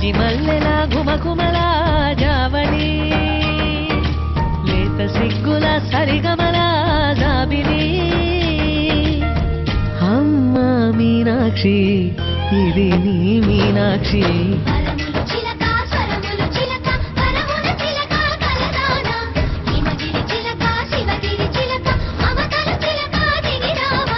జాజి మల్లెలా గుమగుమల జావళి. లేత సిగ్గుల సరిగమలా జాబిలి. అమ్మా మీనాక్షి ఇది నీ మీనాక్షి.